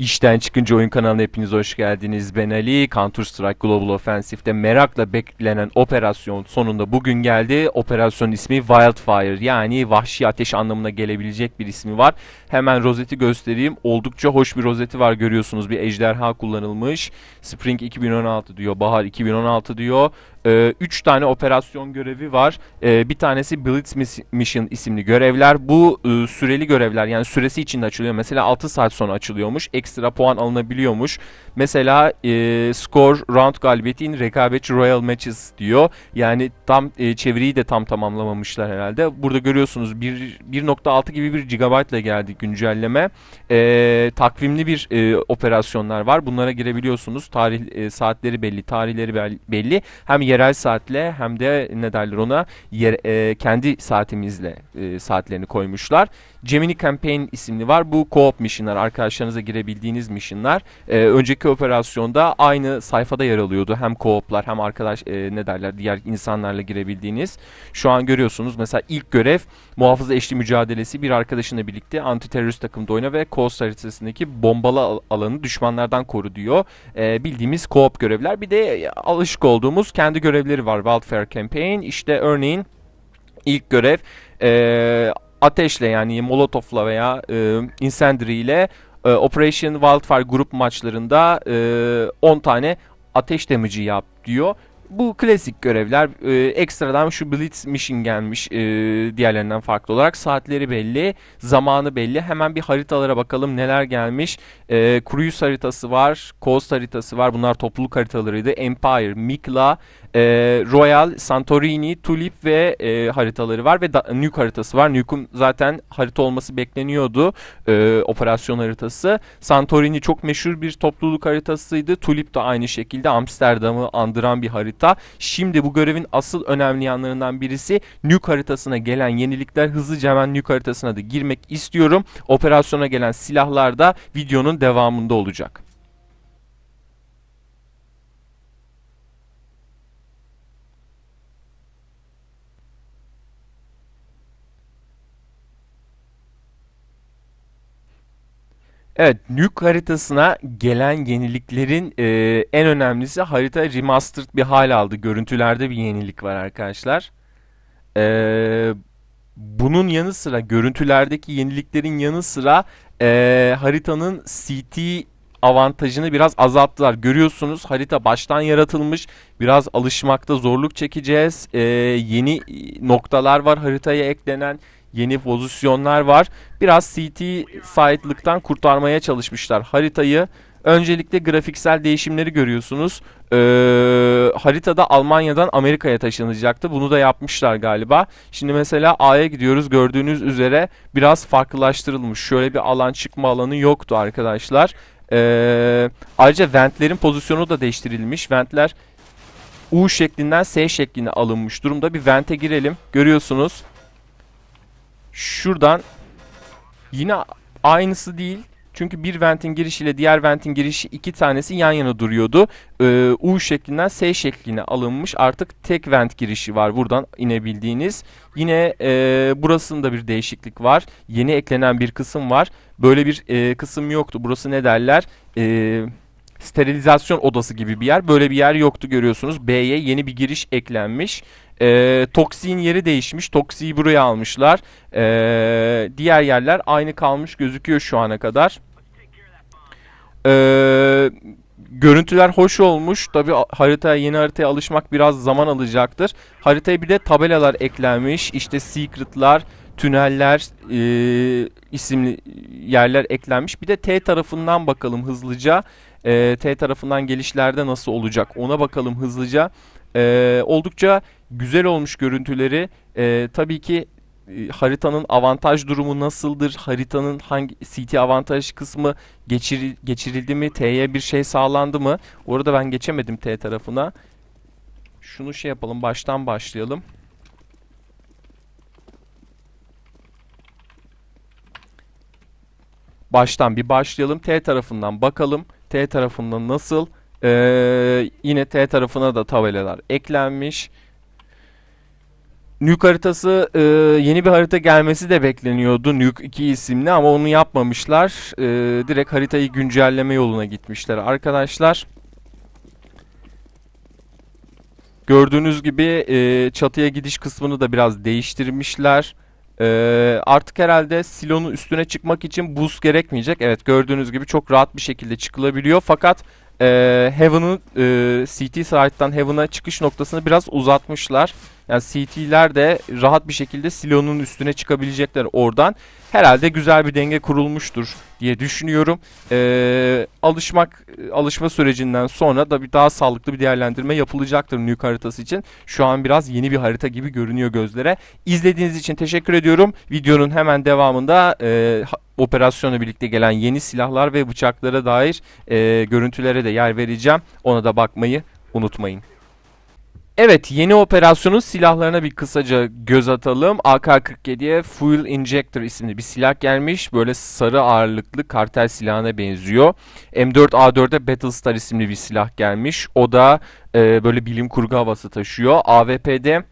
İşten çıkınca oyun kanalına hepiniz hoş geldiniz. Ben Ali. Counter Strike Global Offensive'de merakla beklenen operasyon sonunda bugün geldi. Operasyon ismi Wildfire yani vahşi ateş anlamına gelebilecek bir ismi var. Hemen rozeti göstereyim. Oldukça hoş bir rozeti var görüyorsunuz. Bir ejderha kullanılmış. Spring 2016 diyor. Bahar 2016 diyor. 3 ee, tane operasyon görevi var. Ee, bir tanesi Blitz Mission isimli görevler. Bu e, süreli görevler yani süresi içinde açılıyor. Mesela 6 saat sonra açılıyormuş. Ekstra puan alınabiliyormuş. Mesela e, score round galibiyeti in rekabetçi Royal Matches diyor. Yani tam e, çeviriyi de tam tamamlamamışlar herhalde. Burada görüyorsunuz 1.6 gibi bir GB ile geldi güncelleme. E, takvimli bir e, operasyonlar var. Bunlara girebiliyorsunuz. Tarih e, saatleri belli, tarihleri belli. Hem yerel saatle hem de ne derler ona yer, e, kendi saatimizle e, saatlerini koymuşlar. Gemini Campaign isimli var. Bu co-op missionlar, arkadaşlarınıza girebildiğiniz missionlar. E, önceki operasyonda aynı sayfada yer alıyordu. Hem co-op'lar hem arkadaş e, ne derler diğer insanlarla girebildiğiniz. Şu an görüyorsunuz mesela ilk görev muhafıza eşli mücadelesi bir arkadaşınla birlikte anti terörist takımda oyna ve Coast haritasındaki bombalı alanı düşmanlardan koru diyor. E, bildiğimiz co-op görevler. Bir de alışık olduğumuz kendi görevleri var. Wildfire Campaign. İşte örneğin ilk görev e, ateşle yani molotofla veya e, incendiary ile e, Operation Wildfire grup maçlarında e, 10 tane ateş damage'i yap diyor. Bu klasik görevler e, ekstradan şu Blitz Mission gelmiş e, diğerlerinden farklı olarak. Saatleri belli, zamanı belli. Hemen bir haritalara bakalım neler gelmiş. E, Cruise haritası var, Coast haritası var. Bunlar topluluk haritalarıydı. Empire, Mikla, e, Royal, Santorini, Tulip ve e, haritaları var ve da, Nuke haritası var. Nuke'un zaten harita olması bekleniyordu. E, operasyon haritası. Santorini çok meşhur bir topluluk haritasıydı. Tulip de aynı şekilde Amsterdam'ı andıran bir harita. Şimdi bu görevin asıl önemli yanlarından birisi Nuke haritasına gelen yenilikler. Hızlıca hemen Nuke haritasına da girmek istiyorum. Operasyona gelen silahlar da videonun devamında olacak. Evet, Nuke haritasına gelen yeniliklerin e, en önemlisi harita remastered bir hal aldı. Görüntülerde bir yenilik var arkadaşlar. E, bunun yanı sıra görüntülerdeki yeniliklerin yanı sıra e, haritanın CT avantajını biraz azalttılar. Görüyorsunuz harita baştan yaratılmış. Biraz alışmakta zorluk çekeceğiz. E, yeni noktalar var haritaya eklenen yeni pozisyonlar var. Biraz CT side'lıktan kurtarmaya çalışmışlar haritayı. Öncelikle grafiksel değişimleri görüyorsunuz. Ee, haritada Almanya'dan Amerika'ya taşınacaktı. Bunu da yapmışlar galiba. Şimdi mesela A'ya gidiyoruz. Gördüğünüz üzere biraz farklılaştırılmış. Şöyle bir alan çıkma alanı yoktu arkadaşlar. Ee, ayrıca ventlerin pozisyonu da değiştirilmiş. Ventler U şeklinden S şekline alınmış durumda. Bir vente girelim. Görüyorsunuz şuradan yine aynısı değil. Çünkü bir ventin girişiyle diğer ventin girişi iki tanesi yan yana duruyordu. Ee, U şeklinden S şekline alınmış. Artık tek vent girişi var buradan inebildiğiniz. Yine e, burasında bir değişiklik var. Yeni eklenen bir kısım var. Böyle bir e, kısım yoktu. Burası ne derler? Eee sterilizasyon odası gibi bir yer. Böyle bir yer yoktu görüyorsunuz. B'ye yeni bir giriş eklenmiş. E, Toksi'nin yeri değişmiş. Toksi'yi buraya almışlar. E, diğer yerler aynı kalmış gözüküyor şu ana kadar. Eee görüntüler hoş olmuş. Tabi haritaya yeni haritaya alışmak biraz zaman alacaktır. Haritaya bir de tabelalar eklenmiş. İşte secretlar, tüneller e, isimli yerler eklenmiş. Bir de T tarafından bakalım hızlıca. E, T tarafından gelişlerde nasıl olacak ona bakalım hızlıca. E, oldukça güzel olmuş görüntüleri. E, tabii ki e, haritanın avantaj durumu nasıldır? Haritanın hangi CT avantaj kısmı geçir, geçirildi mi? T'ye bir şey sağlandı mı? Orada ben geçemedim T tarafına. Şunu şey yapalım. Baştan başlayalım. Baştan bir başlayalım. T tarafından bakalım. T tarafından nasıl? Ee, yine T tarafına da tabelalar eklenmiş. Nuke haritası e, yeni bir harita gelmesi de bekleniyordu. Nuke 2 isimli ama onu yapmamışlar. E, direkt haritayı güncelleme yoluna gitmişler arkadaşlar. Gördüğünüz gibi e, çatıya gidiş kısmını da biraz değiştirmişler. E, artık herhalde silonun üstüne çıkmak için boost gerekmeyecek. Evet gördüğünüz gibi çok rahat bir şekilde çıkılabiliyor. Fakat e, Heaven'ın e, CT site'dan Heaven'a çıkış noktasını biraz uzatmışlar. Yani CT'ler de rahat bir şekilde silonun üstüne çıkabilecekler oradan. Herhalde güzel bir denge kurulmuştur diye düşünüyorum. Ee, alışmak alışma sürecinden sonra da bir daha sağlıklı bir değerlendirme yapılacaktır Nuke haritası için. Şu an biraz yeni bir harita gibi görünüyor gözlere. İzlediğiniz için teşekkür ediyorum. Videonun hemen devamında e, operasyonla birlikte gelen yeni silahlar ve bıçaklara dair e, görüntülere de yer vereceğim. Ona da bakmayı unutmayın. Evet yeni operasyonun silahlarına bir kısaca göz atalım. AK-47'ye Fuel Injector isimli bir silah gelmiş. Böyle sarı ağırlıklı kartel silahına benziyor. M4A4'e Battlestar isimli bir silah gelmiş. O da e, böyle bilim kurgu havası taşıyor. AWP'de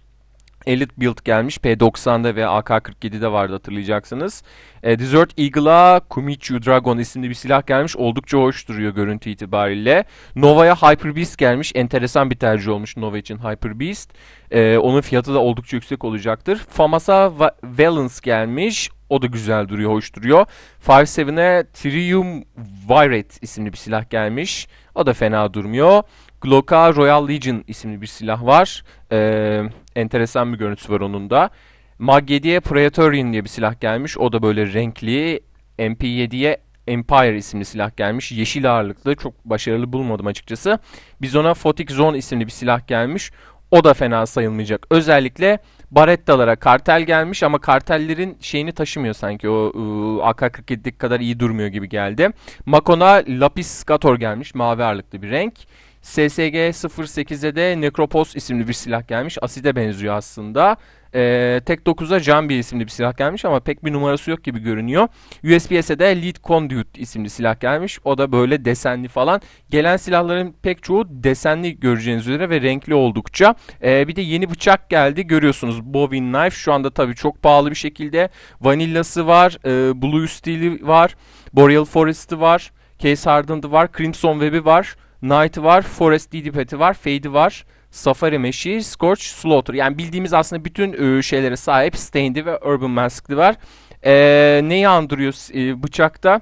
Elite Build gelmiş. P90'da ve AK-47'de vardı hatırlayacaksınız. E, Desert Eagle'a Kumichu Dragon isimli bir silah gelmiş. Oldukça hoş duruyor görüntü itibariyle. Nova'ya Hyper Beast gelmiş. Enteresan bir tercih olmuş Nova için Hyper Beast. E, onun fiyatı da oldukça yüksek olacaktır. FAMAS'a Va Valence gelmiş. O da güzel duruyor, hoş duruyor. 5.7'e Trium Virate isimli bir silah gelmiş. O da fena durmuyor. Glock'a Royal Legion isimli bir silah var. Ee, enteresan bir görüntüsü var onun da. Mag 7'ye Praetorian diye bir silah gelmiş. O da böyle renkli. MP7'ye Empire isimli silah gelmiş. Yeşil ağırlıklı. Çok başarılı bulmadım açıkçası. Bizona Photic Zone isimli bir silah gelmiş. O da fena sayılmayacak. Özellikle Baretta'lara kartel gelmiş ama kartellerin şeyini taşımıyor sanki. O ıı, AK-47'deki kadar iyi durmuyor gibi geldi. Makon'a Lapis Scator gelmiş. Mavi ağırlıklı bir renk. SSG 08'e de Necropos isimli bir silah gelmiş. Aside benziyor aslında. Ee, Tek 9'a Jambi isimli bir silah gelmiş ama pek bir numarası yok gibi görünüyor. USPS'e de Lead Conduit isimli silah gelmiş. O da böyle desenli falan. Gelen silahların pek çoğu desenli göreceğiniz üzere ve renkli oldukça. Ee, bir de yeni bıçak geldi. Görüyorsunuz Bovin Knife. Şu anda tabii çok pahalı bir şekilde. Vanillası var. E, Blue Steel'i var. Boreal Forest'ı var. Case Hardened'ı var. Crimson Web'i var. Knight var, Forest Didipet'i var, Fade'i var, Safari Mesh'i, Scorch, Slaughter. Yani bildiğimiz aslında bütün e, şeylere sahip Stained'i ve Urban Mask'li var. E, neyi andırıyor e, bıçakta?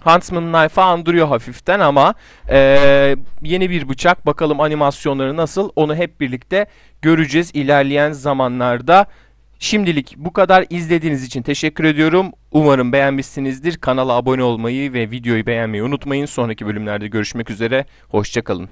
Huntsman Knife'ı andırıyor hafiften ama e, yeni bir bıçak. Bakalım animasyonları nasıl onu hep birlikte göreceğiz ilerleyen zamanlarda. Şimdilik bu kadar izlediğiniz için teşekkür ediyorum. Umarım beğenmişsinizdir. Kanala abone olmayı ve videoyu beğenmeyi unutmayın. Sonraki bölümlerde görüşmek üzere. Hoşçakalın.